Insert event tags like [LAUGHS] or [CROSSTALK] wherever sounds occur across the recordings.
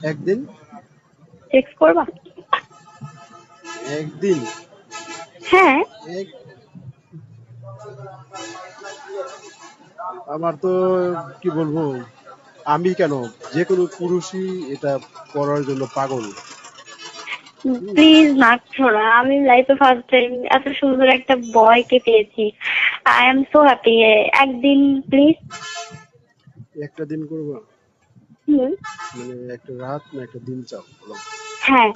একদিন? সেক্স করবা? একদিন? হ্যাঁ। আমার তো কি বলব আমি কেন? যে কোনো পুরুষই এটা করার জন্য পাগল। প্লিজ না ছোড়া আমি লাইফে ফার্স্ট টাইম এত সুন্দর একটা বয়কে পেয়েছি। আই এম সো হ্যাপি একদিন প্লিজ একটা দিন করব? হুম। মানে একটা রাত না একটা দিন চাও বলো? হ্যাঁ।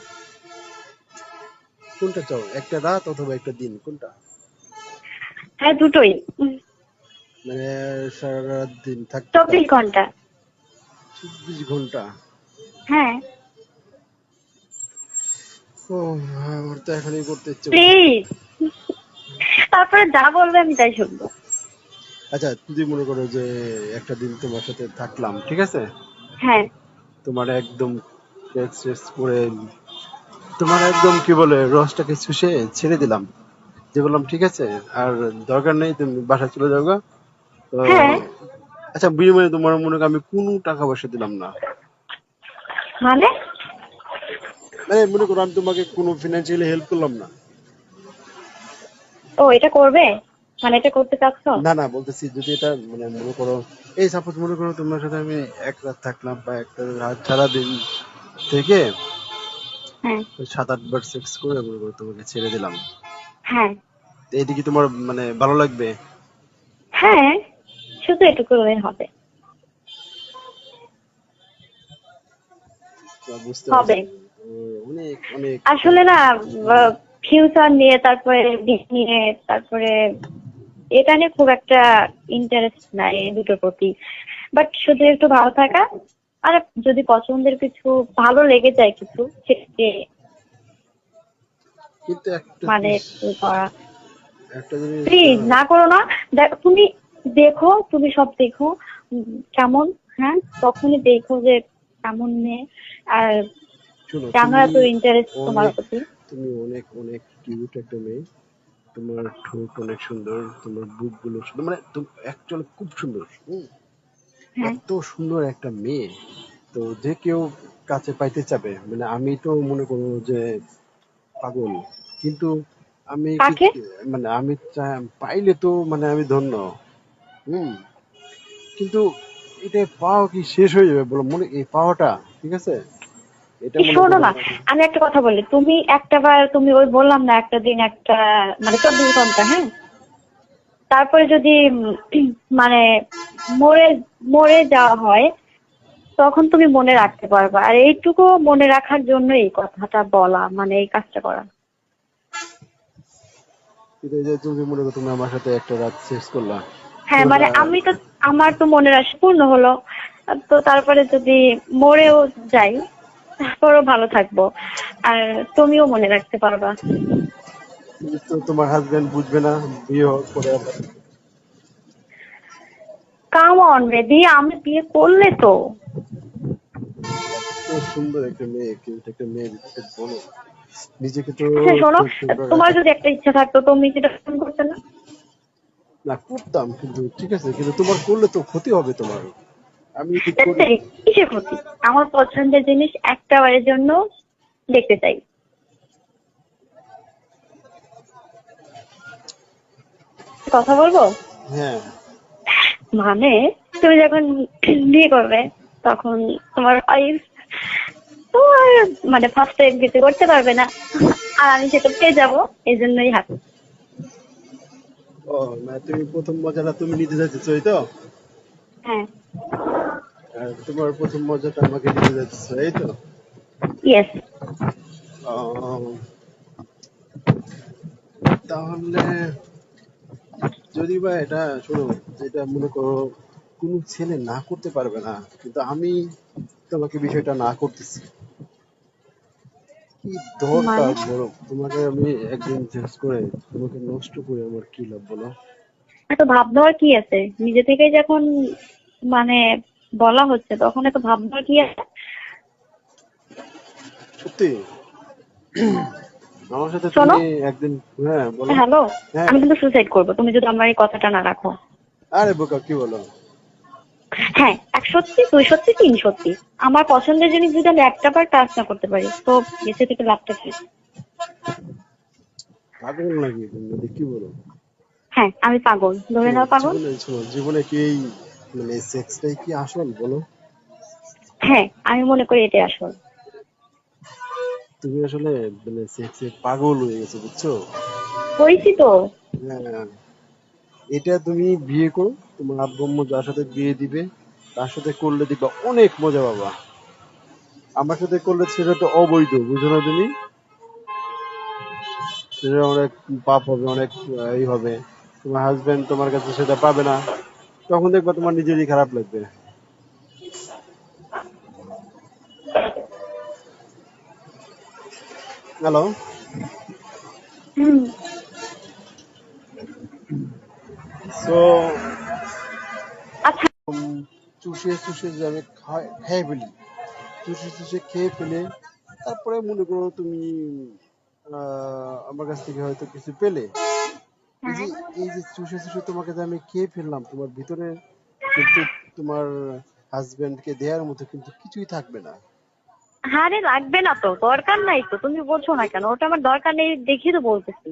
কোনটা চাও? একটা রাত অথবা একটা দিন? কোনটা? হ্যাঁ দুটোই। মানে সারা রাত দিন থাকতে চব্বিশ ঘণ্টা। চব্বিশ ঘণ্টা? হ্যাঁ। ও আমার তো এখনই করতে ইচ্ছে প্লিজ। তারপরে যা বলবে আমি তাই শুনব। আচ্ছা যদি মনে করো যে একটা দিন তোমার সাথে থাকলাম ঠিক আছে? হ্যাঁ। তোমার একদম করে তোমার একদম কি বলে রসটাকে শুষে ছেড়ে দিলাম। যে বললাম ঠিক আছে আর দরকার নেই তুমি বাসা চলে যাও। তো হ্যাঁ। আচ্ছা বিনিময়ে তোমার মনে আমি কোনো টাকা পয়সা দিলাম না। মানে? মানে মনে করো আমি তোমাকে কোনো ফিনান্সিয়ালি হেল্প করলাম না। ও এটা করবে? মানে এটা করতে চাচ্ছ? না না বলতেছি যদি এটা মানে মনে করো এই সাপোজ মনে করো তোমার সাথে আমি এক রাত থাকলাম বা একটা রাত সারাদিন থেকে হ্যাঁ। সাত আট বার সেক্স করে মনে করো তোমাকে ছেড়ে দিলাম। হ্যাঁ। তো এইদিকে তোমার মানে ভালো লাগবে? হ্যাঁ শুধু এটুকু হবে। আসলে না ফিউচার নিয়ে তারপরে নিয়ে তারপরে এটা নিয়ে খুব একটা ইন্টারেস্ট নাই দুটোর প্রতি। বাট শুধু একটু ভালো থাকা আর যদি পছন্দের কিছু ভালো লেগে যায় কিছু সেটাকে মানে করা। প্লিজ না করো না। দেখ- তুমি দেখো তুমি সব দেখো কেমন হ্যাঁ? তখনই দেখো যে কেমন মেয়ে। আর এত তুমি ইন্টারেস্ট তোমার প্রতি। তুমি অনেক অনেক কিউট একটা মেয়ে। তোমার ঠোঁট অনেক সুন্দর তোমার বুকগুলো সুন্দর মানে অ্যাকচুয়ালি খুব সুন্দর। হুম। হ্যাঁ। এত সুন্দর একটা মেয়ে। তো যে কেউ কাছে পাইতে চাবে মানে আমি তো মনে করব যে পাগল। কিন্তু আমি? মানে আমি পাইলে তো মানে আমি ধন্য। হুম কিন্তু এটা পাওয়া কি শেষ হয়ে যাবে বলো? মনে এই পাওয়াটা ঠিক আছে? শোনো না আমি একটা কথা বলি তুমি একটা বার তুমি ওই বললাম না একটা দিন একটা মানে চব্বিশ ঘণ্টা হ্যাঁ? তারপরে যদি মানে মরে মরে যাওয়া হয় তখন তুমি মনে রাখতে পারবা। আর এইটুকু মনে রাখার জন্য এই কথাটা বলা মানে এই কাজটা করা। তুমি মনে করো তুমি আমার সাথে একটা রাত শেষ করলা। হ্যাঁ মানে আমি তো আমার তো মনের আশা পূর্ণ হলো। তো তারপরে যদি মরেও যাই তারপরও ভালো থাকব। আর তুমিও মনে রাখতে পারবা। তো তোমার হাজবেন্ড বুঝবে না বিয়ে পরে আবার। কাম অন বেবি আমি বিয়ে করলে তো। সুন্দর একটা মেয়ে কিন্তু একটা মেয়ে বলো। নিজেকে তো আচ্ছা শোনো তোমার যদি একটা ইচ্ছা থাকতো তুমি সেটা ফোন করতে না? না করতাম কিন্তু ঠিক আছে কিন্তু তোমার করলে তো ক্ষতি হবে তোমার আমি কিসের ক্ষতি আমার পছন্দের জিনিস একটা বারের জন্য দেখতে চাই। কথা বলব? হ্যাঁ। মানে তুমি যখন বিয়ে করবে তখন তোমার ওয়াইফ তোমার মানে ফার্স্ট টাইম কিছু করতে পারবে না। আর আমি সেটা পেয়ে যাব এই জন্যই হাত ও মানে তুমি প্রথম মজাটা তুমি নিতে এই তো? হ্যাঁ। তোমার প্রথম মজাটা আমাকে দিতে যাচ্ছো এই তো? ইয়েস তাহলে যদি বা এটা শোনো যেটা মনে করো কোনো ছেলে না করতে পারবে না কিন্তু আমি তোমাকে বিষয়টা না করতেছি। কি দরকার মানে? বলো? তোমাকে আমি একদিন চেঞ্জ করে তোমাকে নষ্ট করে আমার কি লাভ বলো? এত ভাব দেওয়ার কি আছে? নিজে থেকে যখন মানে বলা হচ্ছে তখন এত ভাব দেওয়ার কি আছে সত্যি? আমার সাথে শোনো। তুমি একদিন হ্যাঁ বলো। হ্যালো হ্যাঁ। আমি কিন্তু সুসাইড করব তুমি যদি আমার এই কথাটা না রাখো। আরে বোকা কি বলো? হ্যাঁ এক সত্যি দুই সত্যি তিন সত্যি আমার পছন্দের জিনিস যদি আমি একটা বার টাচ না করতে পারি তো বেঁচে থেকে লাভটা কি? পাগল নাকি তুমি? কি বলো? হ্যাঁ আমি পাগল। ধরে নাও পাগল। জীবনে কি মানে সেক্সটাই কি আসল বলো? হ্যাঁ আমি মনে করি এটাই আসল। তুমি আসলে মানে সেক্সে পাগল হয়ে গেছো বুঝছ? হয়েছি তো। হ্যাঁ এটা তুমি বিয়ে করো তোমার আব্বু যার সাথে বিয়ে দিবে তার সাথে করলে দিবা অনেক মজা পাবা আমার সাথে করলে সেটা তো অবৈধ বুঝো না তুমি? সেটা অনেক পাপ হবে অনেক এই হবে। তোমার হাজবেন্ড তোমার কাছে সেটা পাবে না। তখন দেখবা তোমার নিজেরই খারাপ লাগবে। হ্যালো সো আচ্ছা। চুষে চুষে যে আমি খাই- খেয়ে ফেলি। চুষে চুষে খেয়ে ফেলে তারপরে মনে করো তুমি আহ, আমার কাছ থেকে হয়তো কিছু পেলে। এই যে এই যে চুষে চুষে তোমাকে যে আমি খেয়ে ফেললাম তোমার ভিতরে কিন্তু তোমার হাজবেন্ড কে দেওয়ার মতো কিন্তু কিছুই থাকবে না। আরে লাগবে না তো দরকার নাই তো তুমি বলছো না কেন ওটা আমার দরকার নেই দেখি তো বলতেছি।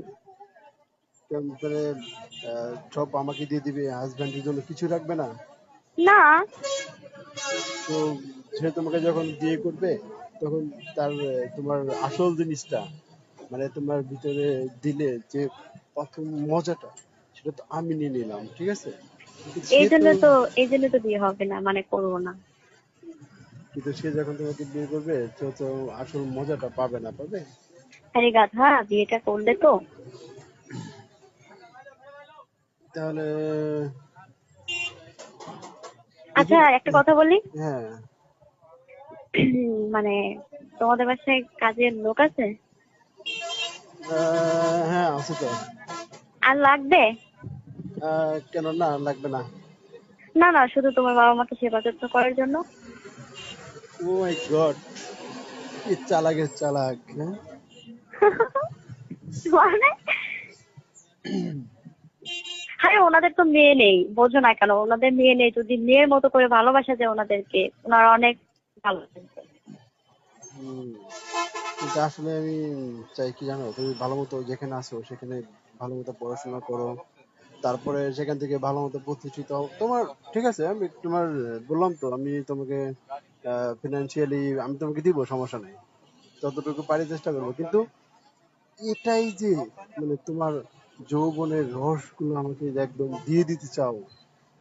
আহ, সব আমাকে দিয়ে দিবে হাজবেন্ডের জন্য কিছু রাখবে না? না। তো সে তোমাকে যখন বিয়ে করবে তখন তার তোমার আসল জিনিসটা মানে তোমার ভিতরে দিলে যে প্রথম মজাটা সেটা তো আমি নিয়ে নিলাম ঠিক আছে? এই জন্য তো- এই জন্য তো বিয়ে হবে না মানে করব না। কিন্তু সে যখন তোমাকে বিয়ে করবে তো তো আসল মজাটা পাবে না পাবে? আরে গাধা বিয়েটা করলে তো। তাহলে আচ্ছা একটা কথা বলি? হ্যাঁ। [CLEARS THROAT] মানে তোমাদের বাসায় কাজের লোক আছে? হ্যাঁ আছে তো। আর লাগবে? কেন? না লাগবে না। না না শুধু তোমার বাবা মাকে সেবা যত্ন করার জন্য। ও মাই গড কি চালাকের চালাক হ্যাঁ? [LAUGHS] মানে? আরে ওনাদের তো মেয়ে নেই বোঝো না কেন? ওনাদের মেয়ে নেই যদি মেয়ের মতো করে ভালোবাসা যায় ওনাদেরকে ওনারা অনেক ভালো। আসলে আমি চাই কি জানো তুমি ভালো মতো যেখানে আছো সেখানে ভালো মতো পড়াশোনা করো। তারপরে সেখান থেকে ভালো মতো প্রতিষ্ঠিত তোমার, ঠিক আছে, আমি তোমার, বললাম তো, আমি তোমাকে ফিনান্সিয়ালি আমি তোমাকে দিব, সমস্যা নেই। যতটুকু পারি চেষ্টা করব। কিন্তু এটাই যে মানে তোমার যৌবনের রসগুলো আমাকে একদম দিয়ে দিতে চাও,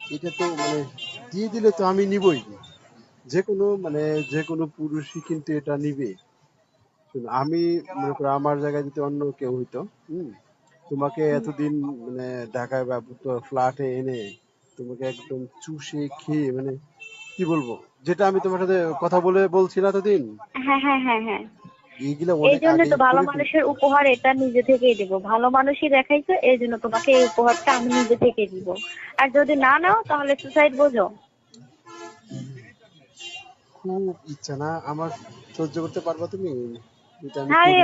এটা তো মানে দিয়ে দিলে তো আমি নিবই। যে কোনো মানে যে কোনো পুরুষই কিন্তু এটা নিবে। আমি মনে করো আমার জায়গায় যদি অন্য কেউ হইতো, হুম তোমাকে এতদিন মানে ঢাকায় বা ফ্ল্যাটে এনে তোমাকে একদম চুষে খেয়ে মানে কি বলব? যেটা আমি তোমার সাথে কথা বলে বলছি না এতদিন। হ্যাঁ হ্যাঁ হ্যাঁ হ্যাঁ। এইগুলা এই অনেক জন্য আগে তো ভালো মানুষের উপহার এটা নিজে থেকেই দেবো। ভালো মানুষই দেখাইছো এই জন্য তোমাকে এই উপহারটা আমি নিজে থেকে দিব। আর যদি না নাও তাহলে সুসাইড বোঝো। খুব ইচ্ছা না। আমার সহ্য করতে পারবা তুমি? আরে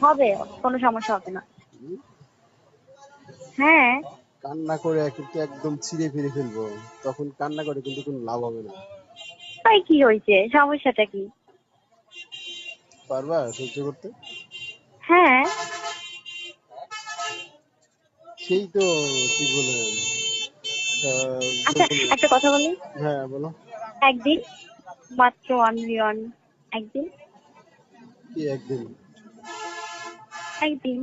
হবে কোনো সমস্যা হবে না। হ্যাঁ। কান্না করে কিন্তু একদম ছিঁড়ে ফিরে ফেলব। তখন কান্না করে কিন্তু কোনো লাভ হবে না। তাই কি হয়েছে? সমস্যাটা কি? পারবা সহ্য করতে? হ্যাঁ। সেই তো কি বলে আচ্ছা একটা কথা বলি। হ্যাঁ বলো। একদিন মাত্র অনলি অন একদিন। কি একদিন? একদিন